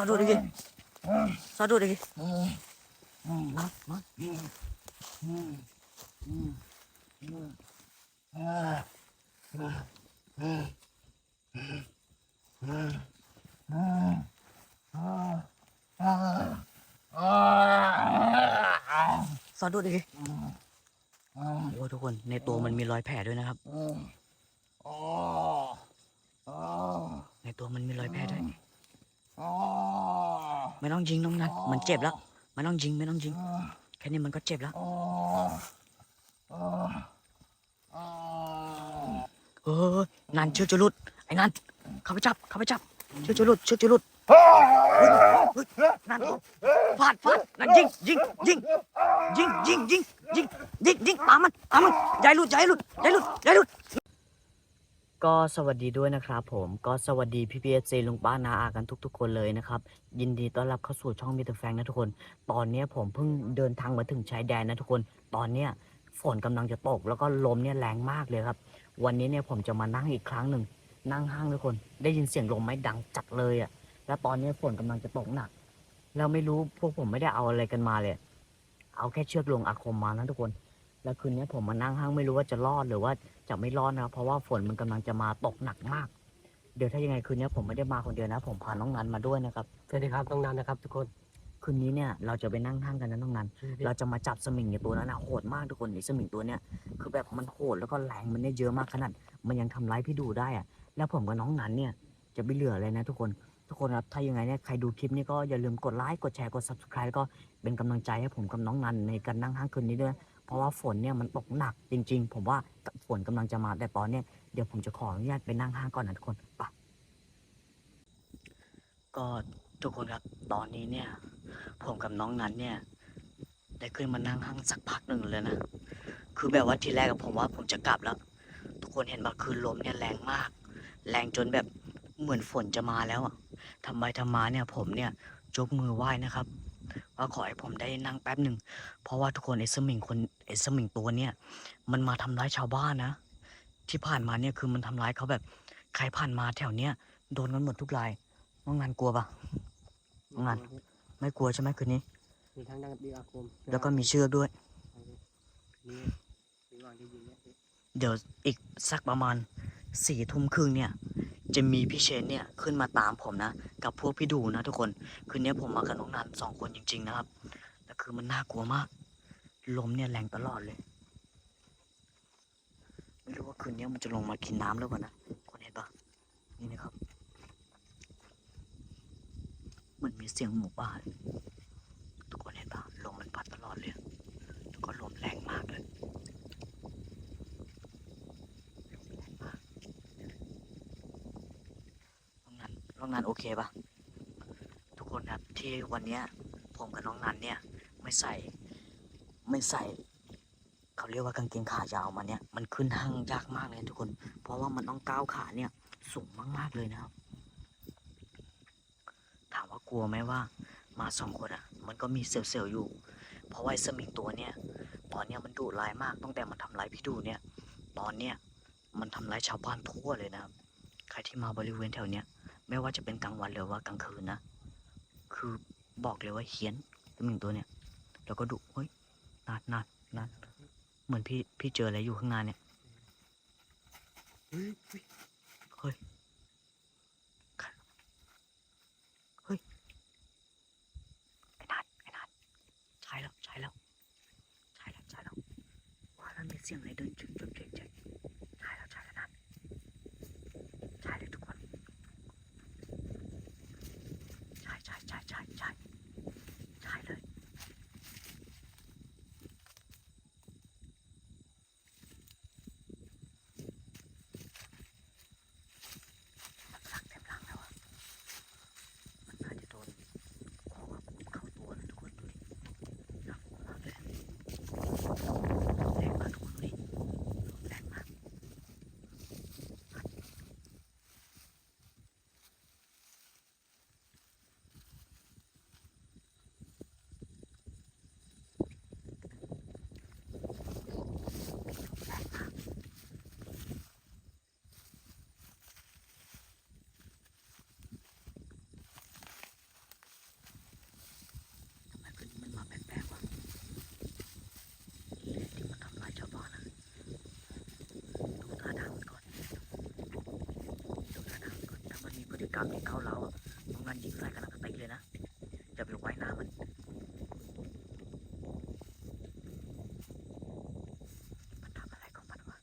อดูดิกิซอดูดิกิมามาซอดูดิกิโอ้ยทุกคนในตัวมันมีรอยแผลด้วยนะครับในตัวมันมีรอยแผลด้วย ไม่ต้องยิงน้องนันมันเจ็บแล้วไม่ต้องยิงไม่ต้องยิง แค่นี้มันก็เจ็บแล้วเออนันเชือกจะหลุดไอ้นันเข้าไปจับเข้าไปจับเชือกจะหลุดเชือกจะหลุดเฮ้ยเฮ้ยนันฟาดฟาดนันยิงยิงยิงยิงยิงยิงยิงยิงยิงปามันปามันอย่าให้หลุดอย่าให้หลุดอย่าให้หลุดอย่าให้หลุด ก็สวัสดีด้วยนะครับผมก็สวัสดีพี่พีเอซีลุงป้านาอากันทุก ๆ คนเลยนะครับยินดีต้อนรับเข้าสู่ช่องมิเตอร์แฟงนะทุกคน ตอนนี้ผมเพิ่งเดินทางมาถึงชายแดนนะทุกคน ตอนเนี้ยฝนกำลังจะตก แล้วก็ลมเนี่ยแรงมากเลยครับ วันนี้เนี่ยผมจะมานั่งอีกครั้งหนึ่งนั่งห้างทุกคน ได้ยินเสียงลมไหมดังจัดเลยอะ่ะแล้วตอนนี้ฝนกำลังจะตกหนักแล้วไม่รู้พวกผมไม่ได้เอาอะไรกันมาเลย เอาแค่เชือกลงอาคมมานะทุกคน แล้วคืนนี้ผมมานั่งห้างไม่รู้ว่าจะรอดหรือว่าจะไม่รอดนะครับเพราะว่าฝนมันกำลังจะมาตกหนักมาก เดี๋ยวถ้ายังไงคืนนี้ผมไม่ได้มาคนเดียวนะ ผมพาน้องนันมาด้วยนะครับสวัสดีครับน้องนันนะครับ ทุกคนคืนนี้เนี่ยเราจะไปนั่งห้างกันนะน้องนันเราจะมาจับสมิงในตัวนั้นนะโหดมากทุกคนไอ้สมิงตัวเนี้ยคือแบบมันโหดแล้วก็แรงมันเนี่ยเยอะมากขนาดมันยังทำร้ายพี่ดูได้อะแล้วผมกับน้องนันเนี่ยจะไม่เหลืออะไรนะทุกคนทุกคนครับถ้ายังไงเนี่ยใครดูคลิปนี้ก็อย่าลืมกดไลค์กดแชร์กด subscribe แล้วก็เป็นกำลังใจให้ผมกับน้องนันในการนั่งห้างคืนนี้ด้วย เพราะว่าฝนเนี่ยมันตกหนักจริง ๆ ผมว่าฝนกำลังจะมาแต่ตอนเนี้ยเดี๋ยวผมจะขออนุญาตไปนั่งห้างก่อนนะทุกคนไปก็ทุกคนครับตอนนี้เนี่ย ผมกับน้องนันเนี่ย ได้ขึ้นมานั่งห้างสักพักหนึ่งเลยนะคือแบบว่าทีแรกอะผมว่าผมจะกลับแล้ว ทุกคนเห็นว่าคือลมเนี่ยแรงมาก แรงจนแบบเหมือนฝนจะมาแล้วอะทำไมทำมาเนี่ย ผมเนี่ยยกมือไหว้นะครับ ว่าขอให้ผมได้นั่งแป๊บหนึ่งเพราะว่าทุกคนไอ้สมิงคน ไอ้สมิงตัวเนี่ยมันมาทำร้ายชาวบ้านนะ ที่ผ่านมาเนี่ยคือมันทำร้ายเขาแบบใครผ่านมาแถวเนี้ยโดนกันหมดทุกรายน้องนันกลัวปะน้องนันไม่กลัวใช่ไหมคืนนี้ มีทั้งดังดีอาคม แล้วก็มีเชือกด้วยนี่มีวางที่ยินเนี่ยเดี๋ยวอีกสักประมาณสี่ทุ่มครึ่งเนี่ยจะมีพี่เชนเนี่ยขึ้นมาตามผมนะ กับพวกพี่ดูนะทุกคน คืนนี้ผมมากับน้องนันสองคนจริง ๆ นะครับแต่คือมันน่ากลัวมาก ลมเนี่ยแรงตลอดเลย ไม่รู้ว่าคืนนี้มันจะลงมากินน้ำหรือเปล่านะคนเห็นปะนี่นะครับเหมันมีเสียงหมู่บ้านทุกคนเห็นปะลมมันพัดตลอดเลยแล้วก็ลมแรงมากเลยน้องนันน้องนันโอเคปะทุกคนครับที่วันนี้ผมกับน้องนันเนี่ยไม่ใส่ ไม่ใส่เขาเรียกว่ากางเกงขายาวมาเนี่ยมันขึ้นห้างยากมากเลยทุกคน เพราะว่ามันต้องก้าวขาเนี่ยสูงมากๆเลยนะครับ ถามว่ากลัวไหมว่ามาสองคนอะ มันก็มีเซลล์ๆอยู่ เพราะว่าไอ้สมิงตัวเนี่ยตอนเนี้ยมันดุร้ายมากตั้งแต่มันทำร้ายพี่ดูเนี่ย ตอนเนี้ยมันทำร้ายชาวบ้านทั่วเลยนะครับ ใครที่มาบริเวณแถวเนี้ยไม่ว่าจะเป็นกลางวันหรือว่ากลางคืนนะ คือบอกเลยว่าเฮี้ยนสมิงตัวเนี้ยแล้วก็ดุเฮ้ย นัดนัดนัดเหมือนพี่พี่เจออะไรอยู่ข้างหน้าเนี่ยเฮ้ยเฮ้ยเฮ้ยเฮ้ยไอ้นัดไอ้นัดใช่แล้วใช่แล้วใช่แล้วใช่แล้วว่าแล้วมีเสียงอะไรเดินจึ๊กจึ๊กจึ๊กจึ๊กใช่แล้ว ใช่แล้วนัดใช่เลยทุกคน ใช่ใช่ใช่ใช่ใช่ใช่เลย หลังเต็มหลังแล้วอะมันน่าจะโดนของอะเข้าตัวนะทุกคนดูดิน่ากลัวมากเลยแรงมากทุกคนดูดิแรงมาก กรรมที่เข้าเราอะน้องนันยิงใส่กันนักติเลยนะจะไปไว้หน้ามันทำอะไรของมันวะ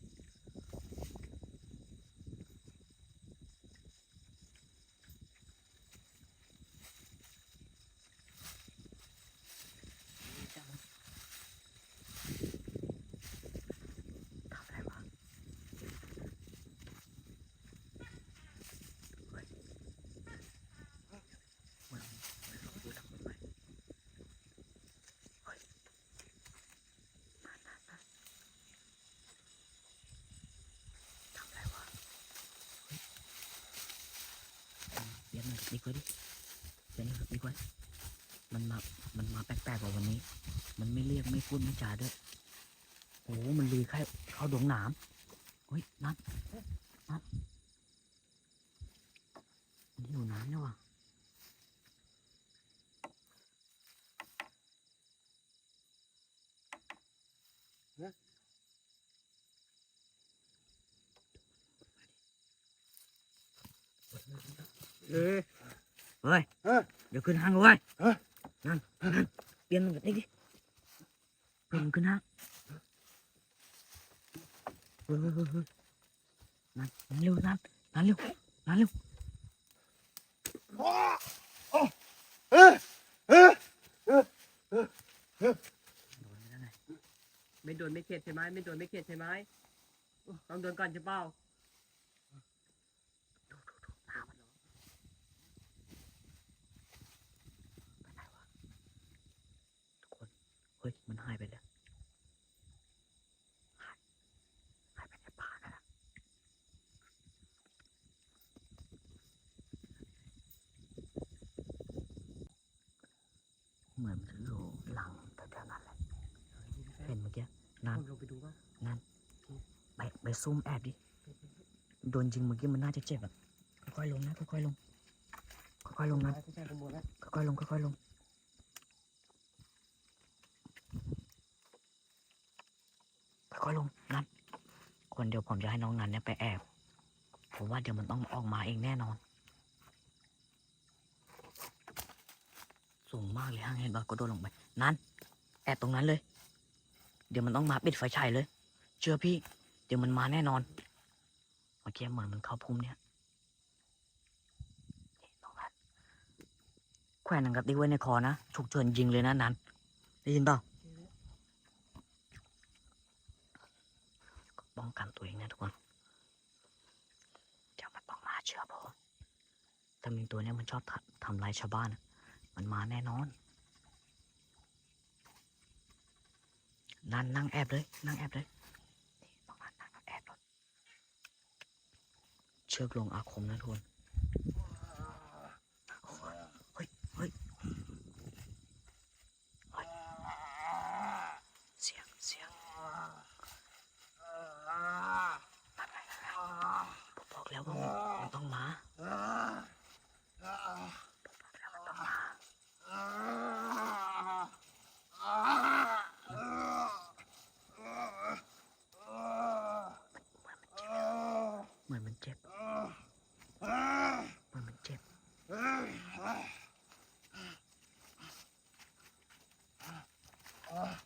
ทำอะไรวะเฮ้ยมันมันลงดูทำไมเฮ้ยมามามาทำอะไรวะเฮ้ยเปลี่ย นมันดีกว่าดิเปลี่ยนมันดีกว่ามันมา มันมาแปลกๆกว่าวันนี้ มันไม่เรียกไม่พูดไม่จาด้วย โอ้โหมันลือเข้าเข้าดงหนามเฮ้ยนัดนัดมันอยู่น้ำเนี่ยว่ะเออ เฮ้ยเอ้ยเดี๋ยวขึ้นห้างเลยเว้ยเอ้ยนั่นนั่นเปลี่ยนมันแบบนี้ดิเปลี่ยนมันขึ้นห้างเฮ้ยเฮ้ยเฮ้ยเฮ้ยนั่นนั่นเร็วนั่นนั่นเร็วนั่นเร็วเออเออโดนไปแล้วไงไม่โดนไม่เข็ดใช่ไหมไม่โดนไม่เข็ดใช่ไหมต้องโดนก่อนใช่เปล่า ดูดูดูหน้ามันไปไหนวะทุกคนเฮ้ย มันหายไปแล้วหายหายไปในป่านั่นแหละเหมือนมันจะอยู่หลังแถวๆนั้นแหละเห็นเมื่อกี้นั่นลงไปดูว่าไปไปซุ่มแอบดิ โดนยิงเมื่อกี้มันน่าจะเจ็บอะ ค่อยๆลงนะ ค่อยๆลง ค่อยๆลงนะผู้ชายขโมยแล้วค่อยๆลงค่อยๆลง ค่อยลงนันคนเดียวผมจะให้น้องนันเนี่ยไปแอบ ผมว่าเดี๋ยวมันต้องออกมาเองแน่นอน สูงมากเลยห้างเห็นปะก็โดนลงไป นั่นแอบตรงนั้นเลย เดี๋ยวมันต้องมาปิดไฟฉายเลย เชื่อพี่ เดี๋ยวมันมาแน่นอนเมื่อกี้เหมือนมันเข้าพุ่มเนี่ยนี่ตรงนั้นแขวนหนังกระติกไว้ในคอนะฉุกเฉินยิงเลยนะนันได้ยินเปล่า ป้องกันตัวเองนะทุกคนเดี๋ยวมันต้องมาเชื่อผมถ้ามีตัวนี้มันชอบทำลายชาวบ้าน มันมาแน่นอน นั่นนั่งแอบเลย นั่งแอบเลยนี่ประมาณนั่งแอบรถเชือกลงอาคมนะทุกคนโอ้โหเฮ้ยเฮ้ยเฮ้ยเสียงเสียงมาไปแล้วผมบอกแล้วว่ามันมันต้องมาผมบอกแล้วมันต้องมาเหมือนมันเจ็บเหมือนมันเจ็บ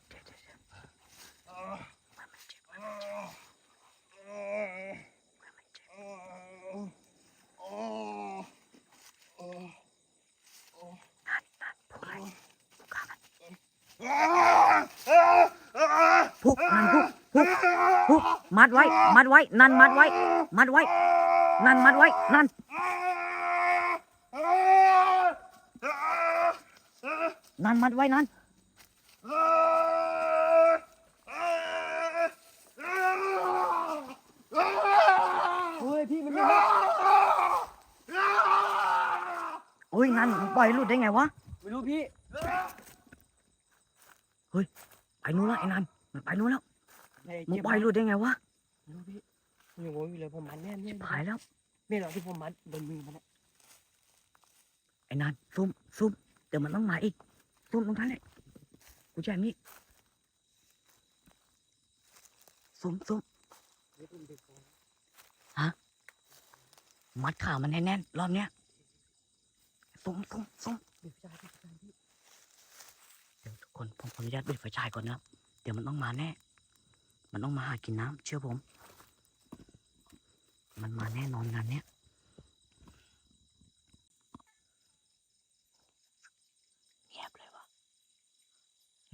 เจ็บเจ็บเจ็บเหมือนมันเจ็บเหมือนมันเจ็บเหมือนมันเจ็บนั่นนั่นพวกอะไรพวกข้ามันพวกนั่นพวกพวกพวกมัดไว้ มัดไว้นั่นมัดไว้ มัดไว้ นั่นมัดไว้ นั่นนั่นมัดไว้นั่นเฮ้ยพี่มันไม่โอ้ยนั่นมึงปล่อยให้หลุดได้ไงวะไม่รู้พี่ไปนู้นแล้วไอ้นั่นมันไปนู้นแล้วเฮ้ยมึงเจ็บปล่อยให้หลุดได้ไงวะไม่รู้พี่ผม ยังงงอยู่เลยผมมันแน่แน่หายแล้วไม่หรอกที่ผมมัดโดนมือมันอะไอ้นั่นซุ่มซุ่มเดี๋ยวมันต้องมาอีกซุ่มตรงนั้นแหละกูแจ้งนี้ซุ่มซุ่มเฮ้ยผมเด็กก่อนมัดขามันแน่นๆรอบเนี้ยซุ่มซุ่มซุ่มเดี๋ยวทุกคนผมขออนุญาตปิดไฟฉายก่อนนะครับเดี๋ยวมันต้องมาแน่ มันต้องมาหากินน้ำเชื่อผม มันมาแน่นอนงานเนี้ยเงียบเลยวะ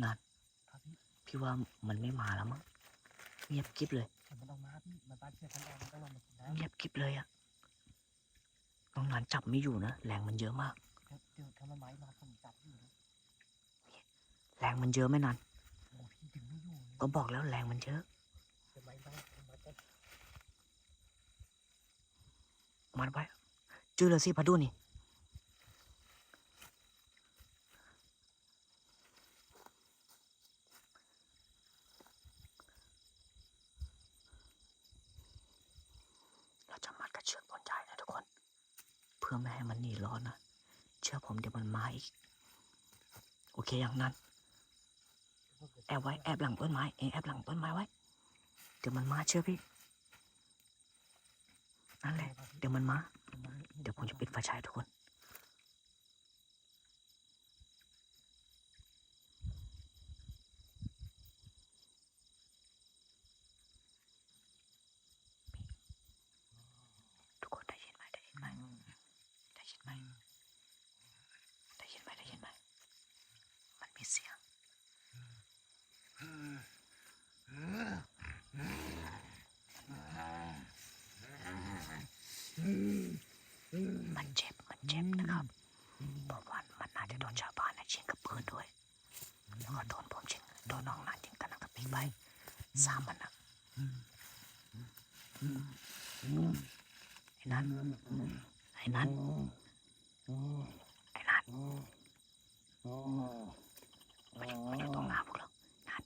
นัดพี่ว่ามันไม่มาแล้วมั้งเงียบกริบเลยมันต้องมาพี่มันบ้านเชื่อทั้งแรงมันต้องลงมากินน้เงียบกริบเลยอะน้องนันจับไม่อยู่นะแรงมันเยอะมากำเดี๋ยวถ้ามันไม้มาผมจับอยู่นะแรงมันเยอะไหม่นันโอ้พี่ดึงไม่อยู่เลยก็บอกแล้วแรงมันเยอะ เดี๋ยวไม้บ้านมันจะ มัดไว้จื้อเลยสิพะดูนี่เราจะมัดกระเชือกต้นใหญ่นะทุกคน เพื่อไม่ให้มันหนีร้อนนะเชื่อผมเดี๋ยวมันมาอีก โอเคอย่างนั้น แอบไว้แอบหลังต้นไม้เองแอบหลังต้นไม้ไว้ เดี๋ยวมันมาเชื่อพี่ นั่นแหละ เดี๋ยวมันมา เดี๋ยวผมจะปิดไฟฉายทุกคนทุกคนได้ยินไหมได้ยินไหมได้ยินไหมได้ยินไหมได้ยินไหมมันมีเสียง มันเจ็บ มันเจ็บนะครับผมว่ามันน่าจะโดนชาวบ้านนะชิงกับปืนด้วยแล้วก็โดนผมชิงโดนน้องนันยิงกันนะครับพี่ไป สามันนะไอ้นันไอ้นันไอ้นันมันมันอยู่ตรงหน้าพวกเรานัน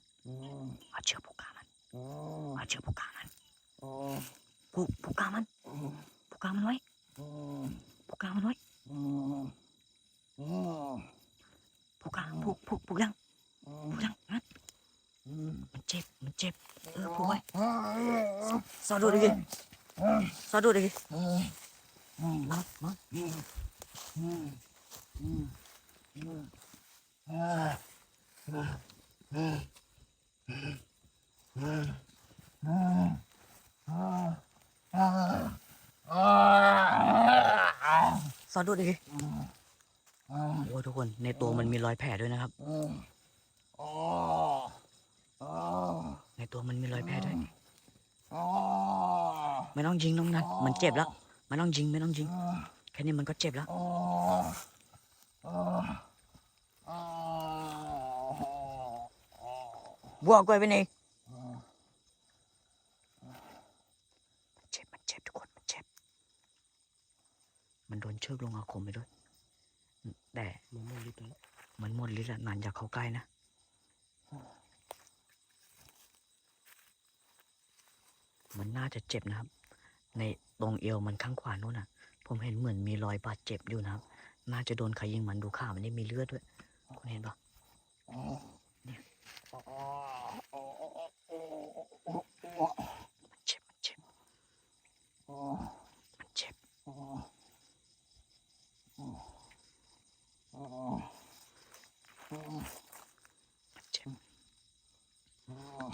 เอาเชือกผูกขามันเอาเชือกผูกขามันผูกผูกขามันผูกขามันไว้ผูกขามันไว้ผูกขาผูกผูกผูกยังผูกยังนัน มันเจ็บ มันเจ็บ เออผูกไว้สอดดูดิสอดดูดิมามาสอดดูดิโอ้ทุกคน ในตัวมันมีรอยแผลด้วยนะครับ ในตัวมันมีรอยแผลด้วยไม่ต้องยิงน้องนัทมันเจ็บแล้วไม่ต้องยิงไม่ต้องยิง แค่นี้มันก็เจ็บแล้วบัวกล้วยไปไหนมันเจ็บมันเจ็บทุกคนมันเจ็บ มันโดนเชือกลงอาคมไปด้วย แต่มันไม่รู้ตัวแล้วมันหมดฤทธิ์แล้วนานอย่าเข้าใกล้นะ มันน่าจะเจ็บนะครับ ในตรงเอวมันข้างขวานู้นน่ะ ผมเห็นเหมือนมีรอยบาดเจ็บอยู่นะครับ น่าจะโดนใครยิงมันดูข่ามันนี่มีเลือดด้วย คุณเห็นปะมันเจ็บมันเจ็บมันเจ็บมันเจ็บ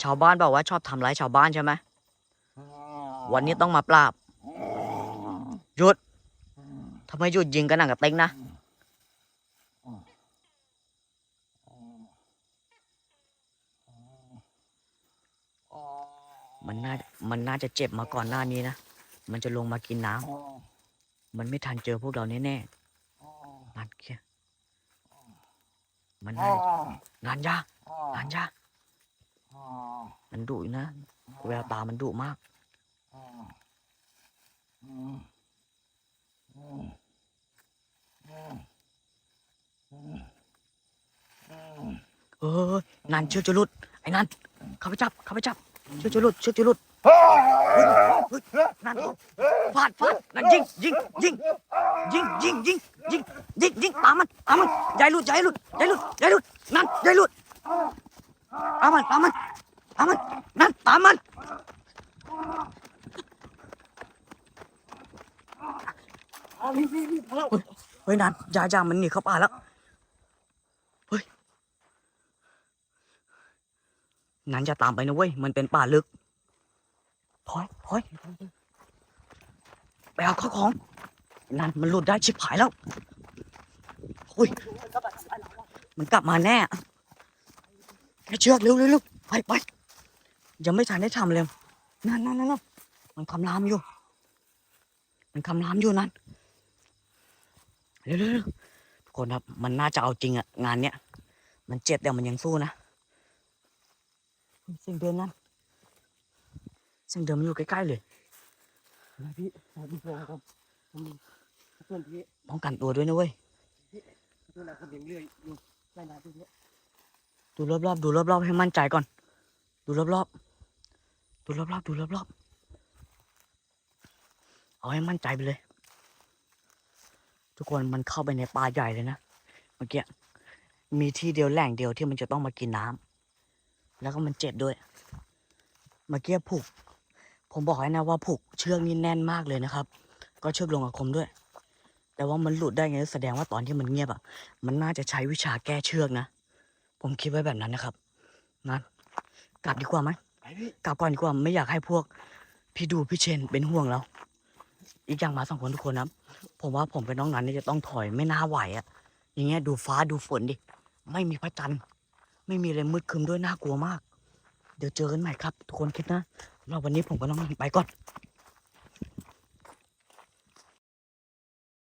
ชาวบ้านบอกว่าชอบทำร้ายชาวบ้านใช่ไหม วันนี้ต้องมาปราบ หยุดทำไมหยุดยิงกันหนังกับเต็งนะ มันน่า มันน่าจะเจ็บมาก่อนหน้านี้นะ มันจะลงมากินน้ำ มันไม่ทันเจอพวกเราแน่ๆนันเคียมันน่างานยากงานยากมันดุนะ แววตามันดุมาก เออนันเชือกจะหลุด ไอ้นันเข้าไปจับเข้าไปจับ เชือกจะหลุดเชือกจะหลุดเฮ้ยเฮ้ยนันฟาดฟาดนันยิงยิงยิงยิงยิงยิงยิงยิงยิงตามมันตามมันยาให้หลุดยาให้หลุดยาให้หลุดยาให้หลุดนันอย่าให้หลุดตามมันตามมันตามมันนันตามมัน เฮ้ยนันยายามันหนีเข้าป่าแล้วเฮ้ยนันจะตามไปนะเว้ยมันเป็นป่าลึกพอยพอยไปเอาข้าวของ นันมันหลุดได้ชิบหายแล้วอุ้ยมันกลับมาแน่แกเชือกเร็วเร็วเไปไปยังไม่ทันได้ทำเลยนั่นนั่นนั่นนั่นมันคำรามอยู่ มันคำรามอยู่นั่น เร็วเร็วเร็วทุกคนครับ มันน่าจะเอาจริงอะงานเนี้ย มันเจ็บแต่มันยังสู้นะเสียงเดินนั่นเสียงเดินมันอยู่ใกล้ๆเลยนะพี่นะพี่โครับผมเพื่อนพี่ป้องกันตัวด้วยนะเว้ยเพื่อนผมยังเลื่อยอยู่ใต้น้ำพี่ดูรอบๆดูรอบๆให้มั่นใจก่อน ดูรอบๆดูรอบๆดูรอบๆเอาให้มั่นใจไปเลย ทุกคนมันเข้าไปในป่าใหญ่เลยนะเมื่อกี้มีที่เดียวแหล่งเดียวที่มันจะต้องมากินน้ำแล้วก็มันเจ็บด้วย เมื่อกี้ผูก ผมบอกให้นะว่าผูกเชือกนี่แน่นมากเลยนะครับ ก็เชือกลงอาคมด้วย แต่ว่ามันหลุดได้ไงแสดงว่าตอนที่มันเงียบอะ มันน่าจะใช้วิชาแก้เชือกนะ ผมคิดไว้แบบนั้นนะครับนั้นกลับดีกว่าไหมไปพี่กลับก่อนดีกว่าไม่อยากให้พวก พี่ดูพี่เชนเป็นห่วงเรา อีกอย่างมาสองคนทุกคนนะ ผมว่าผมเป็นน้องนั้นนี่จะต้องถอยไม่น่าไหวอะอย่างเงี้ยดูฟ้าดูฝนดิ ไม่มีพระจันทร์ ไม่มีอะไรมืดครึมด้วยน่ากลัวมาก เดี๋ยวเจอกันใหม่ครับ ทุกคนคิดนะเราวันนี้ผมก็ต้องไปก่อน